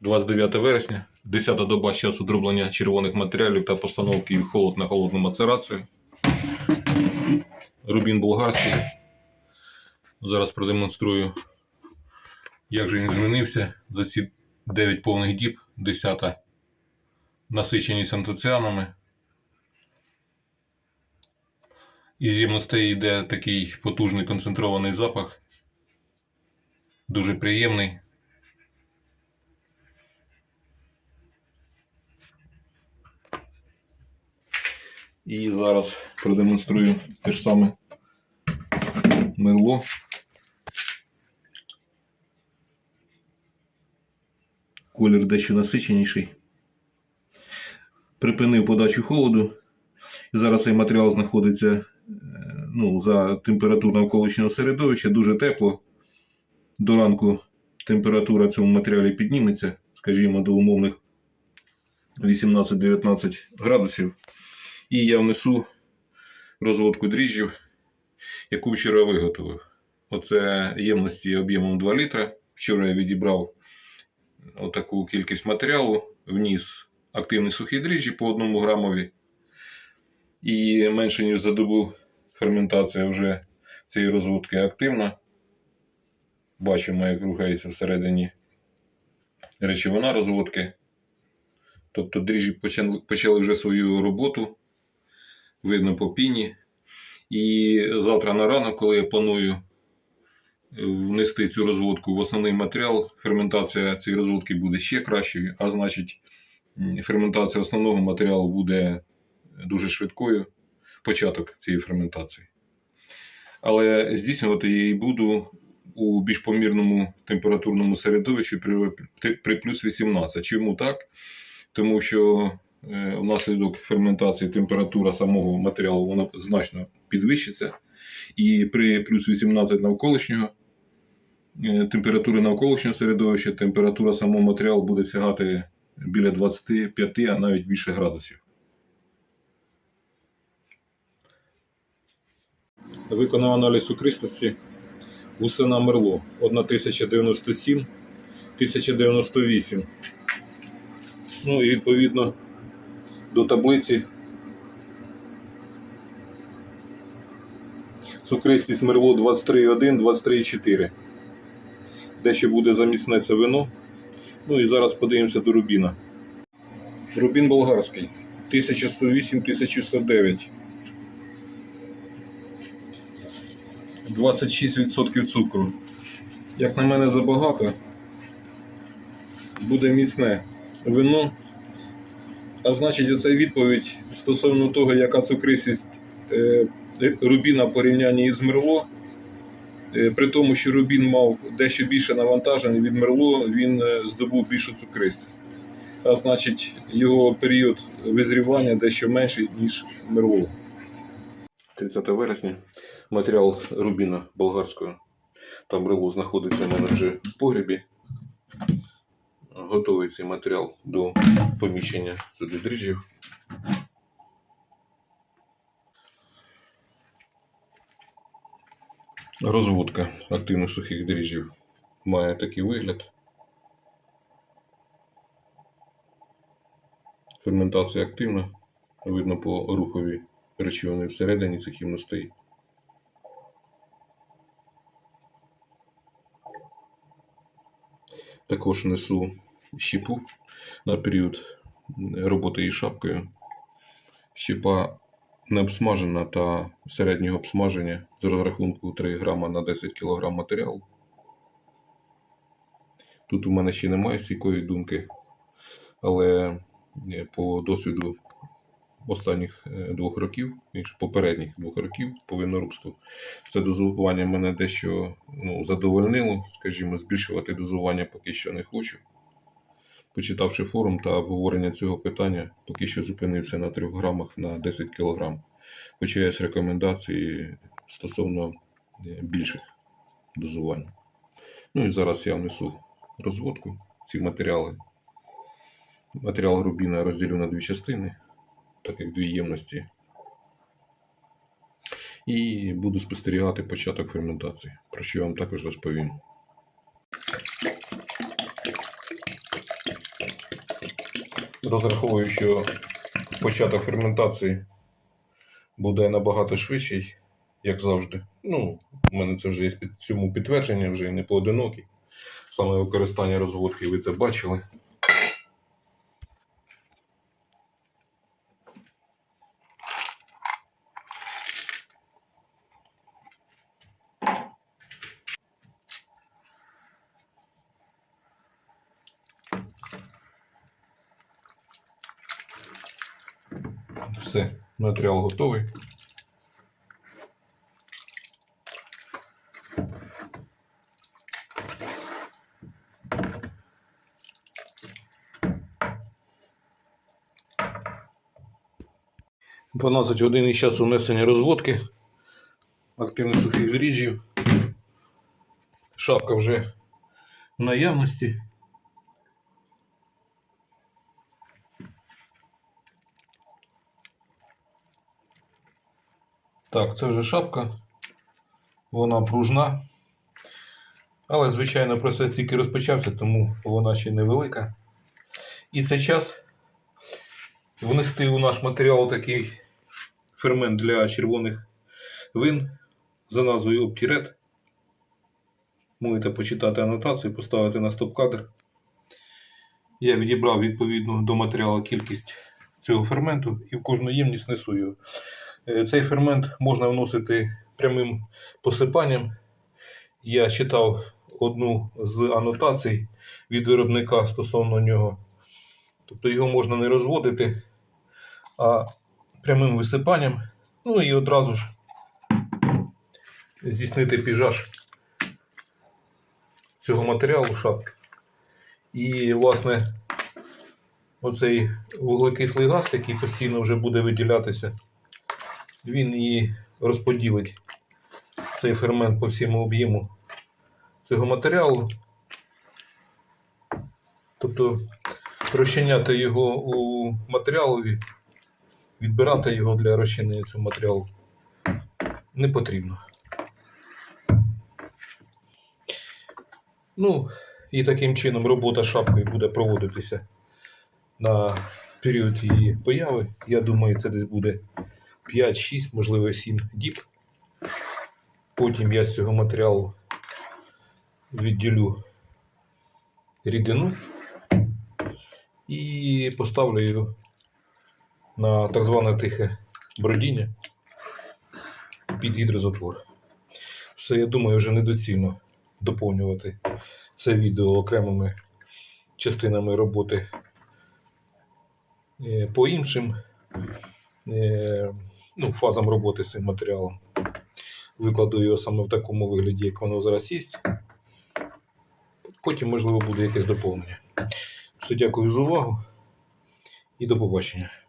29 вересня, 10 доба з часу дроблення червоних матеріалів та постановки в холод на холодну мацерацію. Рубін болгарський. Зараз продемонструю, як же він змінився за ці 9 повних діб, 10 насиченість антоціанами. Із ємностей йде такий потужний концентрований запах. Дуже приємний. І зараз продемонструю те ж саме мерло. Колір дещо насиченіший. Припинив подачу холоду. І зараз цей матеріал знаходиться е, ну, за температур навколишнього середовища дуже тепло. До ранку температура в цьому матеріалі підніметься, скажімо, до умовних 18-19 градусів. І я внесу розводку дріжджів, яку вчора виготовив. Оце ємності об'ємом 2 літра. Вчора я відібрав отаку кількість матеріалу, вніс активні сухі дріжджі по 1 грамові. І менше ніж за добу ферментація вже цієї розводки активна. Бачимо, як рухається всередині речовина розводки. Тобто дріжджі почали вже свою роботу, видно по піні. І завтра на ранок, коли я планую внести цю розводку в основний матеріал, ферментація цієї розводки буде ще кращою, а значить, ферментація основного матеріалу буде дуже швидкою, початок цієї ферментації. Але здійснювати її буду у більш помірному температурному середовищі при, при плюс 18. Чому так? Тому що е, внаслідок ферментації температура самого матеріалу вона значно підвищиться. І при плюс 18 навколишнього е, температури навколишнього середовища, температура самого матеріалу буде сягати біля 25, а навіть більше градусів. Виконав аналіз сукристості Гусина Мерло 1097 1098. Ну і відповідно до таблиці цукристість Мерло 23,1, 23,4. Дещо буде заміцне це вино. Ну і зараз подивимося до рубіна. Рубін болгарський 1108 1109. 26% цукру. Як на мене забагато, буде міцне вино. А значить, оця відповідь стосовно того, яка цукристість е, рубіна в порівнянні із мерло. Е, При тому, що рубін мав дещо більше навантаження від мерло, він е, здобув більшу цукристість. А значить, його період визрівання дещо менший, ніж мерло. 30 вересня. Матеріал рубіна болгарського та мерло знаходиться в мене вже в погребі. Готовий цей матеріал до поміщення сюди дріжджів. Розводка активних сухих дріжджів має такий вигляд. Ферментація активна. Видно по рухові речовини всередині цих ємностей. Також несу щепу на період роботи із шапкою. Щепа не обсмажена та середнього обсмаження з розрахунку 3 грама на 10 кг матеріалу. Тут у мене ще немає стійкої думки, але е, по досвіду останніх е, двох років, попередніх двох років по виноробству, це дозування мене дещо ну, задовольнило. Скажімо, збільшувати дозування поки що не хочу. Почитавши форум та обговорення цього питання, поки що зупинився на 3 грамах на 10 кг. Хоча є рекомендації стосовно е, більших дозувань. Ну і зараз я внесу розводку ці матеріали. Матеріал рубіна розділю на дві частини, так як дві ємності. І буду спостерігати початок ферментації, про що я вам також розповім. Розраховую, що початок ферментації буде набагато швидший, як завжди. Ну, у мене це вже є під цьому підтвердження, вже не поодинокі. Саме використання розводки, ви це бачили. Все, матеріал готовий. Дванадцять годин із часу внесення розводки активних сухих дріжджів. Шапка вже в наявності. Так, це вже шапка. Вона пружна. Але, звичайно, процес тільки розпочався, тому вона ще невелика. І це час внести у наш матеріал такий фермент для червоних вин за назвою Оптірет. Можете почитати анотацію, поставити на стоп-кадр. Я відібрав відповідно до матеріалу кількість цього ферменту і в кожну ємність несу його. Е, Цей фермент можна вносити прямим посипанням. Я читав одну з анотацій від виробника стосовно нього. Тобто його можна не розводити, а прямим висипанням. Ну і одразу ж здійснити піжаж цього матеріалу шапки. І, власне, оцей вуглекислий газ, який постійно вже буде виділятися, він і розподілить цей фермент по всьому об'єму цього матеріалу. Тобто розчиняти його у матеріалові, відбирати його для розчинення цього матеріалу не потрібно. Ну, і таким чином робота шапкою буде проводитися на період її появи. Я думаю, це десь буде 5-6, можливо 7 діб. Потім я з цього матеріалу відділю рідину і поставлю його на так зване тихе бродіння під гідрозатвор. Все, я думаю, вже недоцільно доповнювати це відео окремими частинами роботи е, по іншим е, ну, фазам роботи з цим матеріалом. Викладу його саме в такому вигляді, як воно зараз є. Потім, можливо, буде якесь доповнення. Все, дякую за увагу і до побачення.